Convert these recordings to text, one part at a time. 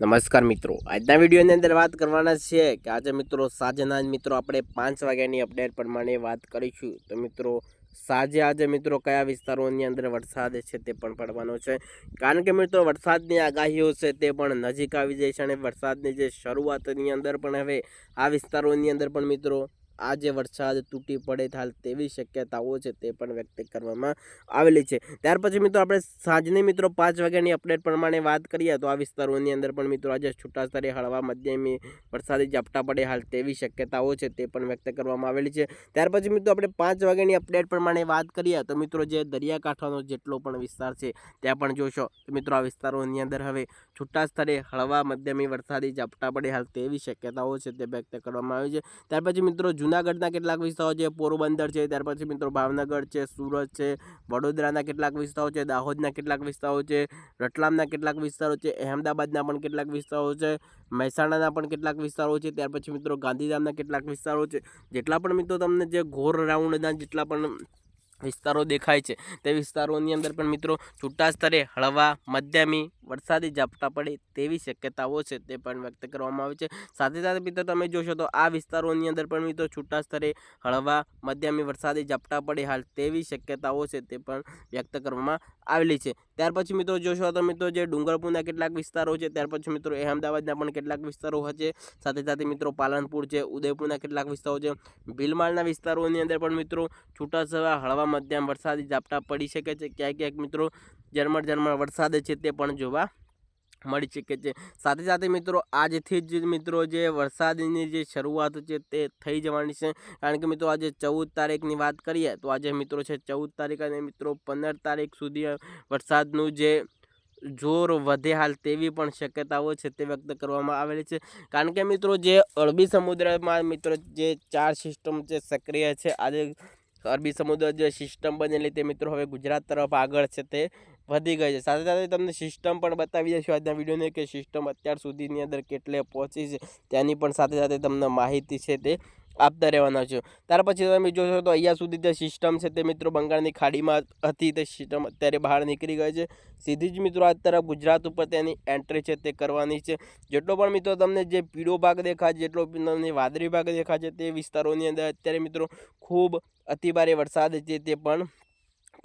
નમસ્કાર મિત્રો. આજના વિડીયોની અંદર વાત કરવાના છે કે આજે મિત્રો સાંજના જ મિત્રો આપણે પાંચ વાગ્યાની અપડેટ પ્રમાણે વાત કરીશું. તો મિત્રો, સાંજે આજે મિત્રો કયા વિસ્તારોની અંદર વરસાદ છે તે પણ પડવાનો છે. કારણ કે મિત્રો, વરસાદની આગાહીઓ છે તે પણ નજીક આવી જાય છે અને વરસાદની જે શરૂઆતની અંદર પણ હવે આ વિસ્તારોની અંદર પણ મિત્રો આજે વરસાદ તૂટી પડે થાય તેવી શક્યતાઓ છે તે પણ વ્યક્ત કરવામાં આવેલી છે. ત્યાર પછી મિત્રો આપણે સાંજની મિત્રો પાંચ વાગ્યાની અપડેટ પ્રમાણે વાત કરીએ તો આ વિસ્તારોની અંદર પણ મિત્રો આજે છૂટા સ્તરે હળવા, મધ્યમી વરસાદી ઝાપટા પડે હાલ તેવી શક્યતાઓ છે તે પણ વ્યક્ત કરવામાં આવેલી છે. ત્યાર પછી મિત્રો આપણે પાંચ વાગ્યાની અપડેટ પ્રમાણે વાત કરીએ તો મિત્રો જે દરિયાકાંઠાનો જેટલો પણ વિસ્તાર છે ત્યાં પણ જોશો તો મિત્રો આ વિસ્તારોની અંદર હવે છૂટા સ્તરે હળવા, મધ્યમી વરસાદી ઝાપટા પડે હાલ તેવી શક્યતાઓ છે તે વ્યક્ત કરવામાં આવી છે. ત્યાર પછી મિત્રો જૂનાગઢના કેટલાક વિસ્તારો છે, પોરબંદર છે, ત્યાર પછી મિત્રો ભાવનગર છે, સુરત છે, વડોદરાના કેટલાક વિસ્તારો છે, દાહોદના કેટલાક વિસ્તારો છે, રતલામના કેટલાક વિસ્તારો છે, અહેમદાબાદના પણ કેટલાક વિસ્તારો છે, મહેસાણાના પણ કેટલાક વિસ્તારો છે, ત્યાર પછી મિત્રો ગાંધીધામના કેટલાક વિસ્તારો છે. જેટલા પણ મિત્રો તમને જે ઘોર રાઉન્ડના જેટલા પણ વિસ્તારો દેખાય છે, તે વિસ્તારોની અંદર પણ મિત્રો છૂટા સ્તરે હળવા, મધ્યમી વરસાદી ઝાપટા પડે તેવી શક્યતાઓ છે તે પણ વ્યક્ત કરવામાં આવે છે. સાથે સાથે મિત્રો તમે જોશો તો આ વિસ્તારોની અંદર પણ મિત્રો છૂટા સ્તરે હળવા, મધ્યમી વરસાદી ઝાપટા પડે હાલ તેવી શક્યતાઓ છે તે પણ વ્યક્ત કરવામાં આવેલી છે. ત્યાર પછી મિત્રો જોશો તો મિત્રો જે ડુંગરપુરના કેટલાક વિસ્તારો છે, ત્યાર પછી મિત્રો અહેમદાબાદના પણ કેટલાક વિસ્તારો હશે. સાથે સાથે મિત્રો પાલનપુર છે, ઉદયપુરના કેટલાક વિસ્તારો છે. ભીલમાળના વિસ્તારોની અંદર પણ મિત્રો છૂટાછવાયા હળવા, મધ્યમ વરસાદી ઝાપટા પડી શકે છે. ક્યાંક ક્યાંક મિત્રો ઝરમર ઝરમર વરસાદ છે તે પણ જોવા મળી શકે છે. સાથે સાથે મિત્રો, આજથી જ મિત્રો જે વરસાદની જે શરૂઆત છે તે થઈ જવાની છે. કારણ કે મિત્રો, આજે ચૌદ તારીખની વાત કરીએ તો આજે મિત્રો છે ચૌદ તારીખ અને મિત્રો પંદર તારીખ સુધી વરસાદનું જે જોર વધે હાલ તેવી પણ શક્યતાઓ છે તે વ્યક્ત કરવામાં આવેલી છે. કારણ કે મિત્રો, જે અરબી સમુદ્રમાં મિત્રો જે ચાર સિસ્ટમ છે સક્રિય છે, આજે અરબી સમુદ્ર જે સિસ્ટમ બનેલી તે મિત્રો હવે ગુજરાત તરફ આગળ છે તે વધી ગઈ છે. સાથે સાથે તમને સિસ્ટમ પણ બતાવી દઈશું આજના વિડીયોને કે સિસ્ટમ અત્યાર સુધીની અંદર કેટલે પહોંચી છે. તેની પણ સાથે સાથે તમને માહિતી છે તે આપતા રહેવાના છે. ત્યાર પછી તમે જોશો તો અહીંયા સુધી જે સિસ્ટમ છે તે મિત્રો બંગાળની ખાડીમાં હતી. તે સિસ્ટમ અત્યારે બહાર નીકળી ગઈ છે. સીધી જ મિત્રો તરફ ગુજરાત ઉપર તેની એન્ટ્રી છે તે કરવાની છે. જેટલો પણ મિત્રો તમને જે પીળો ભાગ દેખાય, જેટલો તમને વાદળી ભાગ દેખાય છે તે વિસ્તારોની અંદર અત્યારે મિત્રો ખૂબ અતિભારે વરસાદ છે તે પણ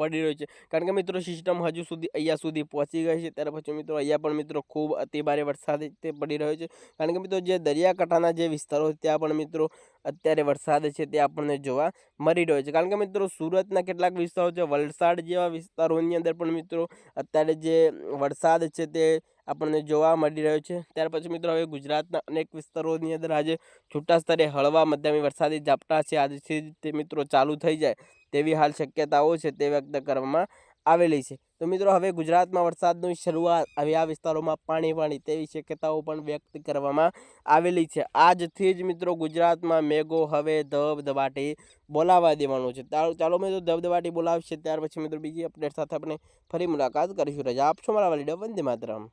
પડી રહ્યો છે. કારણ કે મિત્રો સિસ્ટમ હજુ સુધી અહીંયા સુધી પહોંચી ગઈ છે. ત્યાર પછી મિત્રો, અહીંયા પણ મિત્રો, ખૂબ અતિભારે વરસાદ તે પડી રહ્યો છે. કારણ કે મિત્રો, જે દરિયાકાંઠાના જે વિસ્તારો ત્યાં પણ મિત્રો, અત્યારે વરસાદ છે તે આપણને જોવા મળી રહ્યો છે. કારણ કે મિત્રો, સુરતના કેટલાક વિસ્તારો છે, વલસાડ જેવા વિસ્તારોની અંદર પણ મિત્રો, અત્યારે જે વરસાદ છે તે આપણને જોવા મળી રહ્યો છે. ત્યાર પછી મિત્રો, હવે ગુજરાતના અનેક વિસ્તારોની અંદર આજે છૂટા સ્તરે હળવા મધ્યમી વરસાદી ઝાપટા છે. આજથી તે મિત્રો ચાલુ થઈ જાય. તેવી હાલ શક્યતાઓ છે તે વ્યક્ત કરવામાં આવેલી છે. તો મિત્રો, હવે ગુજરાતમાં વરસાદની શરૂઆત હવે આ વિસ્તારોમાં પાણી પાણી તેવી શક્યતાઓ પણ વ્યક્ત કરવામાં આવેલી છે. આજથી જ મિત્રો, ગુજરાતમાં મેઘો હવે ધબધબાટી બોલાવવા દેવાનો છે. ચાલો મિત્રો, ધબધબાટી બોલાવશે, ત્યાર પછી મિત્રો, બીજી અપડેટ સાથે આપણે ફરી મુલાકાત કરીશું. રજા આપશો મારા વાલી વંદે માતરમ.